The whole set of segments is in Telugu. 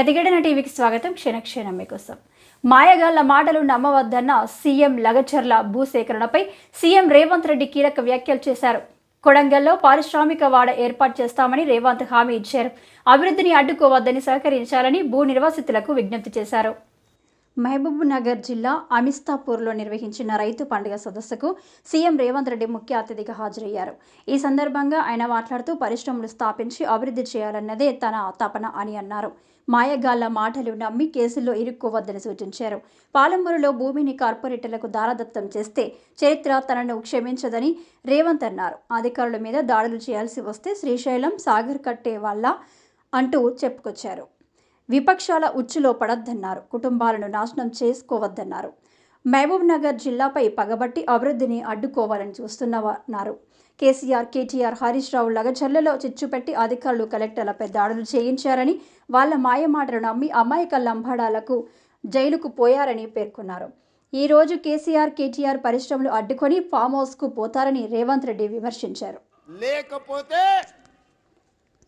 ప్రతిఘటన టీవీకి స్వాగతం. క్షణక్షణం మీకోసం. మాయగాళ్ళ మాటలు నమ్మవద్దన్న సీఎం లగచర్ల భూసేకరణపై సీఎం రేవంత్ రెడ్డి కీలక వ్యాఖ్యలు చేశారు. కొడంగల్లో పారిశ్రామిక వాడ ఏర్పాటు చేస్తామని రేవంత్ హామీ ఇచ్చారు. అభివృద్ధిని అడ్డుకోవద్దని సహకరించాలని భూ నిర్వాసితులకు విజ్ఞప్తి చేశారు. మహబూబ్నగర్ జిల్లా అమిస్తాపూర్లో నిర్వహించిన రైతు పండుగ సదస్సుకు సీఎం రేవంత్ రెడ్డి ముఖ్య అతిథిగా హాజరయ్యారు. ఈ సందర్భంగా ఆయన మాట్లాడుతూ పరిశ్రమలు స్థాపించి అభివృద్ధి చేయాలన్నదే తన తపన అని అన్నారు. మాయగాళ్ళ మాటలు నమ్మి కేసుల్లో ఇరుక్కోవద్దని సూచించారు. పాలమూరులో భూమిని కార్పొరేటర్లకు దారదత్తం చేస్తే చరిత్ర తనను క్షమించదని రేవంత్ అన్నారు. అధికారుల మీద దాడులు చేయాల్సి వస్తే శ్రీశైలం సాగర్ కట్టే వాళ్ళ అంటూ చెప్పుకొచ్చారు. విపక్షాల ఉచ్చులో పడద్దన్నారు. కుటుంబాలను నాశనం చేసుకోవద్దన్నారు. మహబూబ్ నగర్ జిల్లాపై పగబట్టి అభివృద్ధిని అడ్డుకోవాలని చూస్తున్నారు కేసీఆర్ కేటీఆర్ హరీష్ రావు లగచర్లలో చిచ్చుపెట్టి అధికారులు కలెక్టర్లపై దాడులు చేయించారని వాళ్ళ మాయమాటలు నమ్మి అమాయక లంబాడాలకు జైలుకు పోయారని పేర్కొన్నారు. ఈ రోజు కేసీఆర్ కేటీఆర్ పరిశ్రమలు అడ్డుకొని ఫామ్ హౌస్కు పోతారని రేవంత్ రెడ్డి విమర్శించారు. లేకపోతే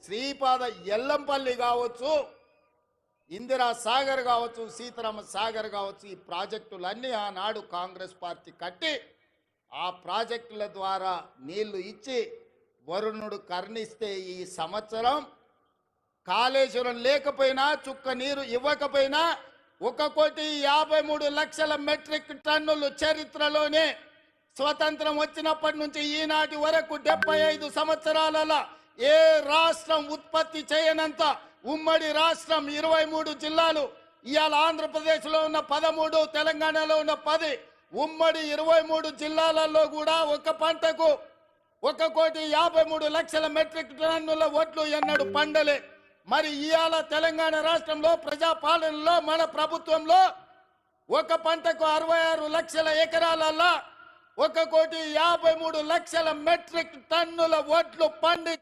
శ్రీపాద ఎల్లంపల్లి కావచ్చు ఇందిరా సాగర్ కావచ్చు సీతారామ సాగర్ కావచ్చు ఈ ప్రాజెక్టులన్నీ ఆనాడు కాంగ్రెస్ పార్టీ కట్టి ఆ ప్రాజెక్టుల ద్వారా నీళ్ళు ఇచ్చి వరుణుడు కర్ణిస్తే ఈ సంవత్సరం కాళేశ్వరం లేకపోయినా చుక్క నీరు ఇవ్వకపోయినా ఒక కోటి యాభై మూడు లక్షల మెట్రిక్ టన్నులు చరిత్రలోనే స్వతంత్రం వచ్చినప్పటి నుంచి ఈనాటి వరకు డెబ్బై ఐదు సంవత్సరాలలో ఏ రాష్ట్రం ఉత్పత్తి చేయనంత ఉమ్మడి రాష్ట్రం ఇరవై మూడు జిల్లాలు ఇవాళ ఆంధ్రప్రదేశ్లో ఉన్న పదమూడు తెలంగాణలో ఉన్న పది ఉమ్మడి ఇరవై మూడు జిల్లాలలో కూడా ఒక పంటకు ఒక కోటి యాభై మూడు లక్షల మెట్రిక్ టన్నుల ఓట్లు ఎన్నడు పండలే. మరి ఇవాళ తెలంగాణ రాష్ట్రంలో ప్రజాపాలనలో మన ప్రభుత్వంలో ఒక పంటకు అరవై ఆరు లక్షల ఎకరాలల్లా ఒక కోటి యాభై మూడు లక్షల మెట్రిక్ టన్నుల ఓట్లు పండి